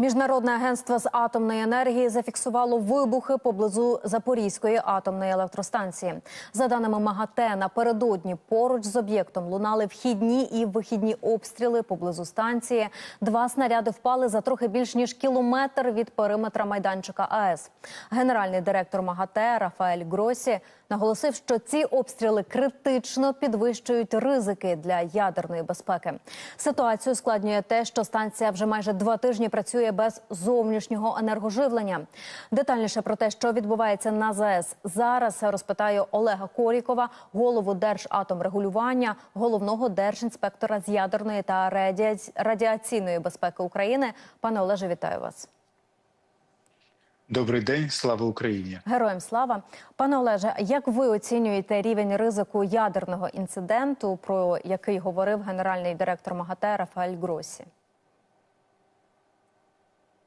Міжнародне агентство з атомної енергії зафіксувало вибухи поблизу Запорізької атомної електростанції. За даними МАГАТЕ, напередодні поруч з об'єктом лунали вхідні і вихідні обстріли поблизу станції. Два снаряди впали за трохи більш ніж кілометр від периметра майданчика АЕС. Генеральний директор МАГАТЕ Рафаель Гросі наголосив, що ці обстріли критично підвищують ризики для ядерної безпеки. Ситуацію складнює те, що станція вже майже два тижні працює без зовнішнього енергоживлення. Детальніше про те, що відбувається на ЗАЕС, зараз розпитаю Олега Корікова, голову Держатомрегулювання, головного держінспектора з ядерної та радіаці- радіаційної безпеки України. Пане Олеже, вітаю вас. Добрий день, слава Україні. Героям слава, пане Олеже. Як ви оцінюєте рівень ризику ядерного інциденту, про який говорив генеральний директор МАГАТЕ Рафаель Гросі?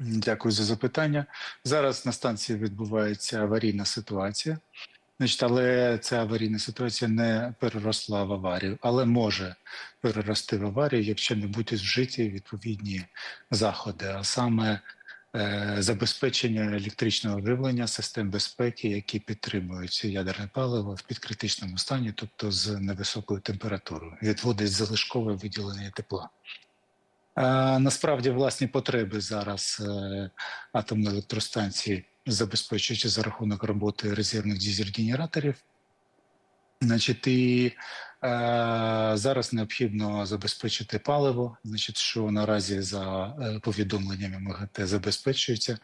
Дякую за запитання. Зараз на станції відбувається аварійна ситуація. Значить, але ця аварійна ситуація не переросла в аварію, але може перерости в аварію, якщо не будуть вжиті відповідні заходи, а саме е, забезпечення електричного живлення систем безпеки, які підтримують ядерне паливо в підкритичному стані, тобто з невисокою температурою, відводить залишкове виділення тепла. Насправді власні потреби зараз е, атомної електростанції забезпечуються за рахунок роботи резервних дизель-генераторів. Значить, і е, зараз необхідно забезпечити паливо, значить, що наразі за е, повідомленнями МАГАТЕ забезпечується,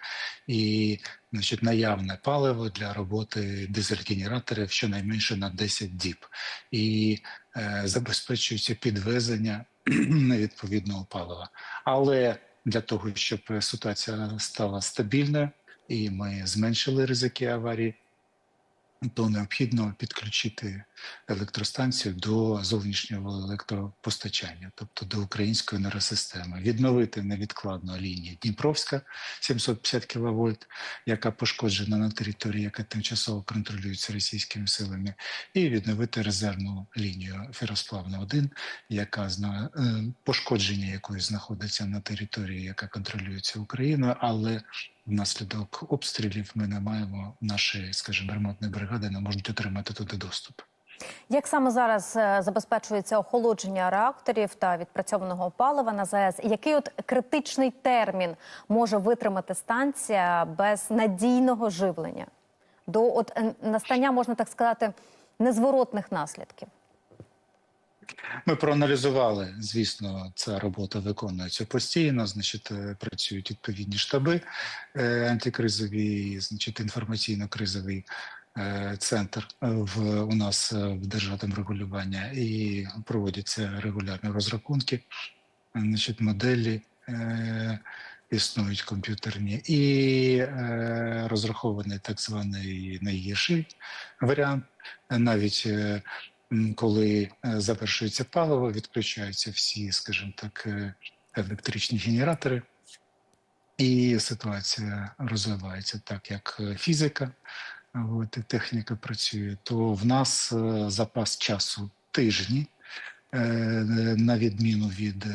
і значить, наявне паливо для роботи дизель-генераторів щонайменше на 10 діб. І е, забезпечується підвезення невідповідного палива. Але для того, щоб ситуація стала стабільною і ми зменшили ризики аварії, то необхідно підключити електростанцію до зовнішнього електропостачання, тобто до української енергосистеми, відновити невідкладно лінію Дніпровська 750 кВт, яка пошкоджена на території, яка тимчасово контролюється російськими силами, і відновити резервну лінію Феросплавна 1 яка е, пошкодження якої знаходиться на території, яка контролюється Україною, але внаслідок обстрілів ми не маємо наші, скажімо, ремонтні бригади не можуть отримати туди доступ. Як саме зараз е, забезпечується охолодження реакторів та відпрацьованого палива на ЗАЕС? Який от критичний термін може витримати станція без надійного живлення до от е, настання, можна так сказати, незворотних наслідків? Ми проаналізували, звісно, ця робота виконується постійно. Значить, е, працюють відповідні штаби е, антикризові, значить, інформаційно-кризовий е, центр в у нас в державному регулювання і проводяться регулярні розрахунки, значить, моделі. Існують комп'ютерні і е, розрахований так званий найгірший варіант, навіть коли е, завершується паливо, відключаються всі, скажімо так, е, електричні генератори, і ситуація розвивається так, як е, фізика, от, і техніка працює, то в нас запас часу тижні, на відміну від.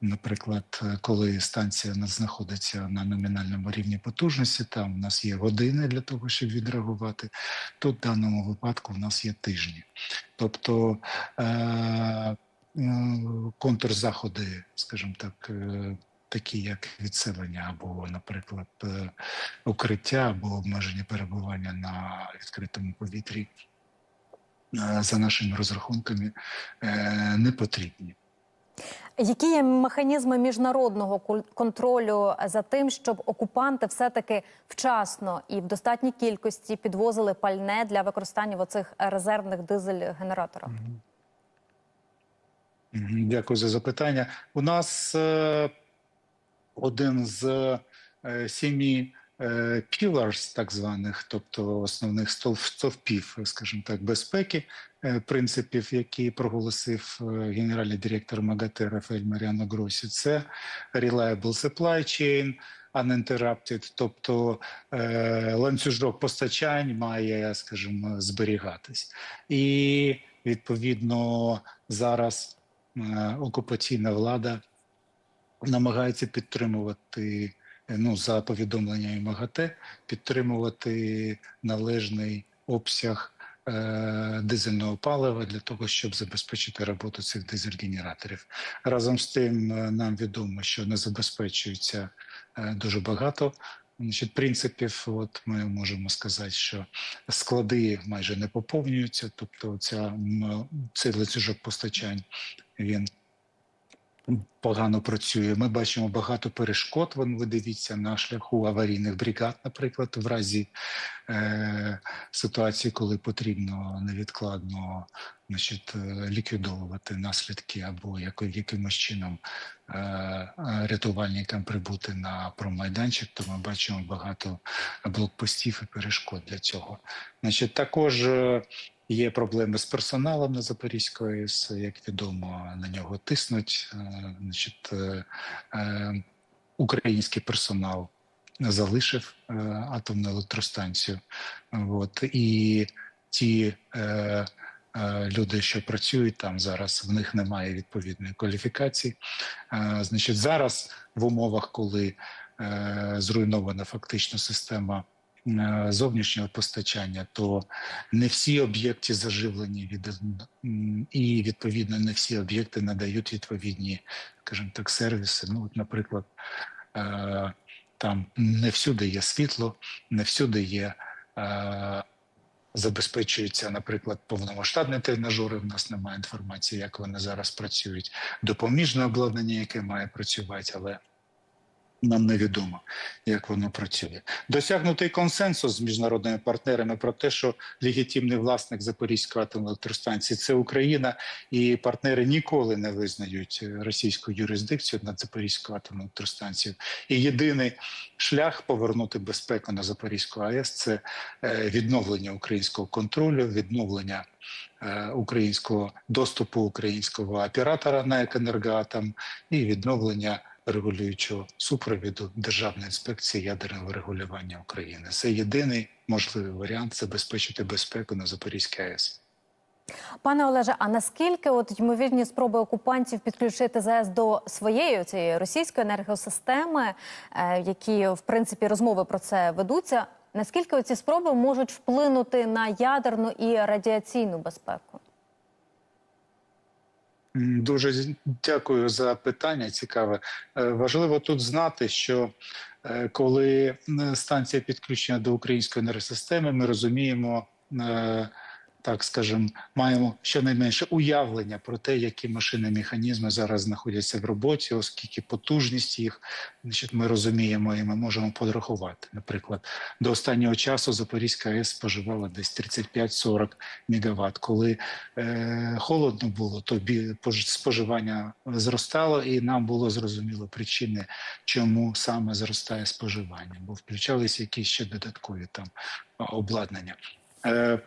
Наприклад, е, коли станція нас знаходиться на номінальному рівні потужності, там у нас є години для того, щоб відреагувати. Тут в даному випадку в нас є тижні. Тобто е- е- контрзаходи, скажімо так, такі як відселення або, наприклад, укриття або обмеження перебування на відкритому повітрі, за нашими розрахунками, не потрібні. Які є механізми міжнародного контролю за тим, щоб окупанти все-таки вчасно і в достатній кількості підвозили пальне для використання в оцих резервних дизель-генераторах? Дякую за запитання. У нас е, один з е, сімі е, pillars, так званих, тобто основних стовпів, скажімо так, безпеки, е, принципів, які проголосив е, генеральний директор МАГАТЕ Рафаель Маріано Гросі, це reliable supply chain, uninterrupted, тобто е, ланцюжок постачань має, скажімо, зберігатись. І відповідно зараз е, окупаційна влада намагається підтримувати ну за повідомленнями МАГАТЕ, підтримувати належний обсяг е, дизельного палива для того, щоб забезпечити роботу цих дизель-генераторів. Разом з тим, е, нам відомо, що не забезпечується е, дуже багато. Значить, принципів, от ми можемо сказати, що склади майже не поповнюються, тобто ця, цей ланцюжок постачань він погано працює. Ми бачимо багато перешкод. Ви дивіться на шляху аварійних бригад, наприклад, в разі е, ситуації, коли потрібно невідкладно значить, е, ліквідовувати наслідки або якимось чином е, рятувальникам прибути на промайданчик, то ми бачимо багато блокпостів і перешкод для цього. Значить, також е, Є проблеми з персоналом на Запорізької АЕС, як відомо, на нього тиснуть. Е, Значить, е, е, український персонал залишив атомну електростанцію. От, і ті люди, що працюють там зараз, в них немає відповідної кваліфікації. Значить, зараз в умовах, коли зруйнована фактично система зовнішнього постачання, то не всі об'єкти заживлені від і відповідно не всі об'єкти надають відповідні, скажімо так, сервіси. Ну, от, наприклад, е, там не всюди є світло, не всюди є. Е, Забезпечуються, наприклад, повномасштабні тренажери. В нас немає інформації, як вони зараз працюють. Допоміжне обладнання, яке має працювати, але нам невідомо, як воно працює. Досягнутий консенсус з міжнародними партнерами про те, що легітимний власник Запорізької атомної електростанції це Україна, і партнери ніколи не визнають е, російську юрисдикцію над Запорізькою атомною електростанцією. І єдиний шлях повернути безпеку на Запорізьку АЕС це е, відновлення українського контролю, відновлення е, українського доступу українського оператора на «Екенергоатом» і відновлення регулюючого супровіду Державної інспекції ядерного регулювання України. Це єдиний можливий варіант забезпечити безпеку на Запорізькій АЕС. Пане Олеже, а наскільки от ймовірні спроби окупантів підключити ЗАЕС до своєї цієї російської енергосистеми, е, які в принципі розмови про це ведуться? Наскільки ці спроби можуть вплинути на ядерну і радіаційну безпеку? Дуже дякую за питання. Цікаве. Е, Важливо тут знати, що е, коли станція підключена до української енергосистеми, ми розуміємо. Так скажем, маємо щонайменше уявлення про те, які машини механізми зараз знаходяться в роботі, оскільки потужність їх, значить, ми розуміємо і ми можемо подрахувати. Наприклад, до останнього часу Запорізька АЕС споживала десь 35-40 мегаватт. Коли е, холодно було, то бі- пож- споживання зростало, і нам було зрозуміло причини, чому саме зростає споживання, бо включалися якісь ще додаткові там обладнання. Е,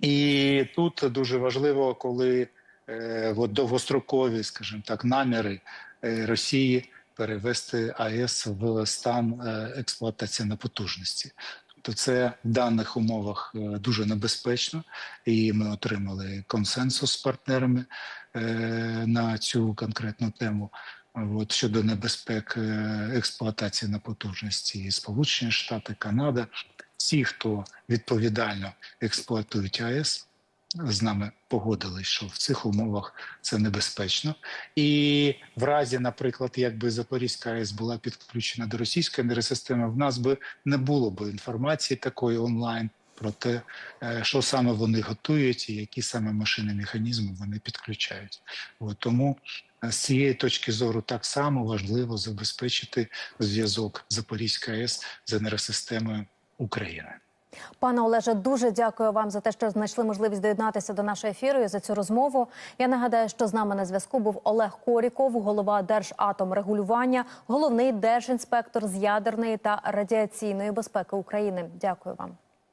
і тут дуже важливо, коли е, от довгострокові, скажімо так, наміри е, Росії перевести АЕС в стан е, експлуатації на потужності. Тобто це в даних умовах е, дуже небезпечно, і ми отримали консенсус з партнерами на цю конкретну тему. От щодо небезпек експлуатації на потужності Сполучені Штати, Канада, всі, хто відповідально експлуатують АЕС, з нами погодились, що в цих умовах це небезпечно. І в разі, наприклад, якби Запорізька АЕС була підключена до російської енергосистеми, в нас би не було б інформації такої онлайн про те, е, що саме вони готують і які саме машини механізми вони підключають. От тому е, з цієї точки зору так само важливо забезпечити зв'язок Запорізької АЕС з енергосистемою України. Пане Олеже, дуже дякую вам за те, що знайшли можливість доєднатися до нашого ефіру і за цю розмову. Я нагадаю, що з нами на зв'язку був Олег Коріков, голова Держатомрегулювання, головний держінспектор з ядерної та радіаційної безпеки України. Дякую вам.